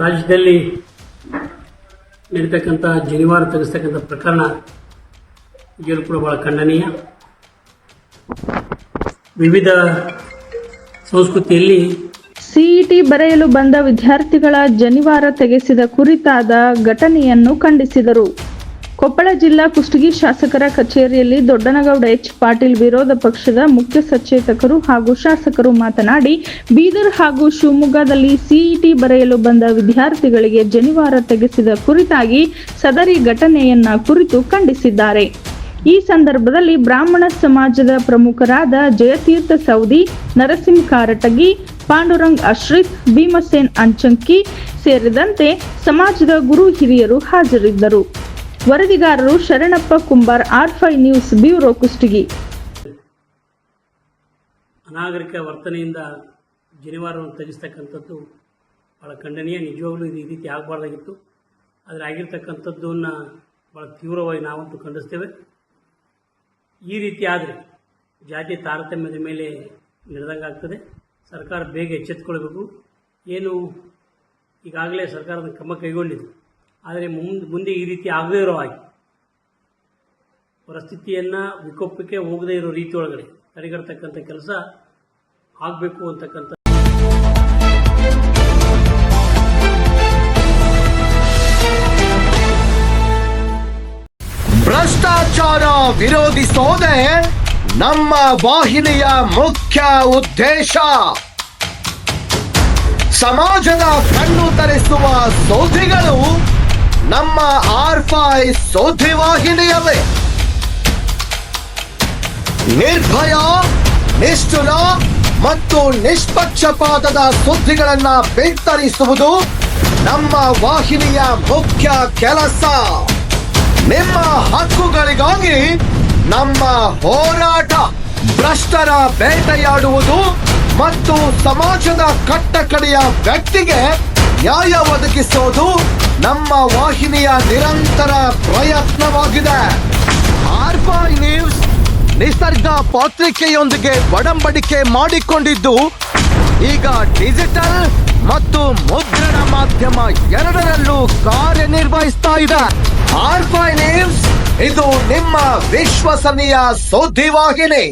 ರಾಜ್ಯದಲ್ಲಿ ನಡೀತಕ್ಕಂಥ ಜನಿವಾರ ತೆಗೆಸ್ತಕ್ಕಂಥ ಪ್ರಕರಣ ಈಗಲೂ ಕೂಡ ಬಹಳ ಖಂಡನೀಯ. ವಿವಿಧ ಸಂಸ್ಕೃತಿಯಲ್ಲಿ ಸಿಇಟಿ ಬರೆಯಲು ಬಂದ ವಿದ್ಯಾರ್ಥಿಗಳ ಜನಿವಾರ ತೆಗೆಸಿದ ಕುರಿತಾದ ಘಟನೆಯನ್ನು ಖಂಡಿಸಿದರು. ಕೊಪ್ಪಳ ಜಿಲ್ಲಾ ಕುಷ್ಟಗಿ ಶಾಸಕರ ಕಚೇರಿಯಲ್ಲಿ ದೊಡ್ಡನಗೌಡ ಎಚ್ ಪಾಟೀಲ್ ವಿರೋಧ ಪಕ್ಷದ ಮುಖ್ಯ ಸಚೇತಕರು ಹಾಗೂ ಶಾಸಕರು ಮಾತನಾಡಿ, ಬೀದರ್ ಹಾಗೂ ಶಿವಮೊಗ್ಗದಲ್ಲಿ ಸಿಇಟಿ ಬರೆಯಲು ಬಂದ ವಿದ್ಯಾರ್ಥಿಗಳಿಗೆ ಜನಿವಾರ ತೆಗೆಸಿದ ಕುರಿತಾಗಿ ಸದರಿ ಘಟನೆಯನ್ನ ಕುರಿತು ಖಂಡಿಸಿದ್ದಾರೆ. ಈ ಸಂದರ್ಭದಲ್ಲಿ ಬ್ರಾಹ್ಮಣ ಸಮಾಜದ ಪ್ರಮುಖರಾದ ಜಯತೀರ್ಥ ಸೌದಿ, ನರಸಿಂಹ ಕಾರಟಗಿ, ಪಾಂಡುರಂಗ್ ಅಶ್ರಿತ್, ಭೀಮಸೇನ್ ಅಂಚಂಕಿ ಸೇರಿದಂತೆ ಸಮಾಜದ ಗುರು ಹಿರಿಯರು ಹಾಜರಿದ್ದರು. ವರದಿಗಾರರು Sharanappa Kumbar, R five news bureau Kushtagi. ಅನಾಗರಿಕ ವರ್ತನೆಯಿಂದ ಜನಿವಾರವನ್ನು ತ್ಯಜಿಸ್ತಕ್ಕಂಥದ್ದು ಭಾಳ ಖಂಡನೀಯ, ನಿಜವಾಗ್ಲೂ ಇದು ಈ ರೀತಿ ಆಗಬಾರ್ದಾಗಿತ್ತು. ಆದರೆ ಆಗಿರ್ತಕ್ಕಂಥದ್ದನ್ನು ಭಾಳ ತೀವ್ರವಾಗಿ ನಾವಂತೂ ಖಂಡಿಸ್ತೇವೆ. ಈ ರೀತಿ ಆದರೆ ಜಾತಿ ತಾರತಮ್ಯದ ಮೇಲೆ ನಡೆದಂಗೆ ಆಗ್ತದೆ. ಸರ್ಕಾರ ಬೇಗ ಎಚ್ಚೆತ್ತುಕೊಳ್ಬೇಕು. ಏನು ಈಗಾಗಲೇ ಸರ್ಕಾರದ ಕ್ರಮ ಕೈಗೊಂಡಿದೆ. ಆದರೆ ಮುಂದೆ ಮುಂದೆ ಈ ರೀತಿ ಆಗದೇ ಇರೋ ಹಾಗೆ. ಪರಿಸ್ಥಿತಿಯನ್ನು ವಿಕೋಪಕ್ಕೆ ಹೋಗದೇ ಇರೋ ರೀತಿ ಒಳಗಡೆ ತಡೆಗಟ್ಟತಕ್ಕಂಥ ಕೆಲಸ ಆಗಬೇಕು ಅಂತಕ್ಕಂಥ ಭ್ರಷ್ಟಾಚಾರ ವಿರೋಧಿಸೋದೇ ನಮ್ಮ ವಾಹಿನಿಯ ಮುಖ್ಯ ಉದ್ದೇಶ. ಸಮಾಜದ ಕಣ್ಣು ತರಿಸುವ ಸೋಧಿಗಳು ನಮ್ಮ ಆರ್ಫೈ ಸೋಧಿ ವಾಹಿನಿಯವೇ ನಿರ್ಭಯ, ನಿಷ್ಠುರ ಮತ್ತು ನಿಷ್ಪಕ್ಷಪಾತದ ಸುದ್ದಿಗಳನ್ನ ಬಿತ್ತರಿಸುವುದು ನಮ್ಮ ವಾಹಿನಿಯ ಮುಖ್ಯ ಕೆಲಸ. ನಿಮ್ಮ ಹಕ್ಕುಗಳಿಗಾಗಿ ನಮ್ಮ ಹೋರಾಟ, ಭ್ರಷ್ಟರ ಬೇಟೆಯಾಡುವುದು ಮತ್ತು ಸಮಾಜದ ಕಟ್ಟಕಡೆಯ ವ್ಯಕ್ತಿಗೆ ನ್ಯಾಯ ಒದಗಿಸೋದು ನಮ್ಮ ವಾಹಿನಿಯ ನಿರಂತರ ಪ್ರಯತ್ನವಾಗಿದೆ. ಆರ್ಫೈ ನ್ಯೂಸ್ ನಿಸರ್ಗ ಪತ್ರಿಕೆಯೊಂದಿಗೆ ಒಡಂಬಡಿಕೆ ಮಾಡಿಕೊಂಡಿದ್ದು, ಈಗ ಡಿಜಿಟಲ್ ಮತ್ತು ಮುದ್ರಣ ಮಾಧ್ಯಮ ಎರಡರಲ್ಲೂ ಕಾರ್ಯನಿರ್ವಹಿಸ್ತಾ ಇದೆ. ಆರ್ಫೈ ನ್ಯೂಸ್ ಇದು ನಿಮ್ಮ ವಿಶ್ವಸನೀಯ ಸುದ್ದಿವಾಹಿನಿ.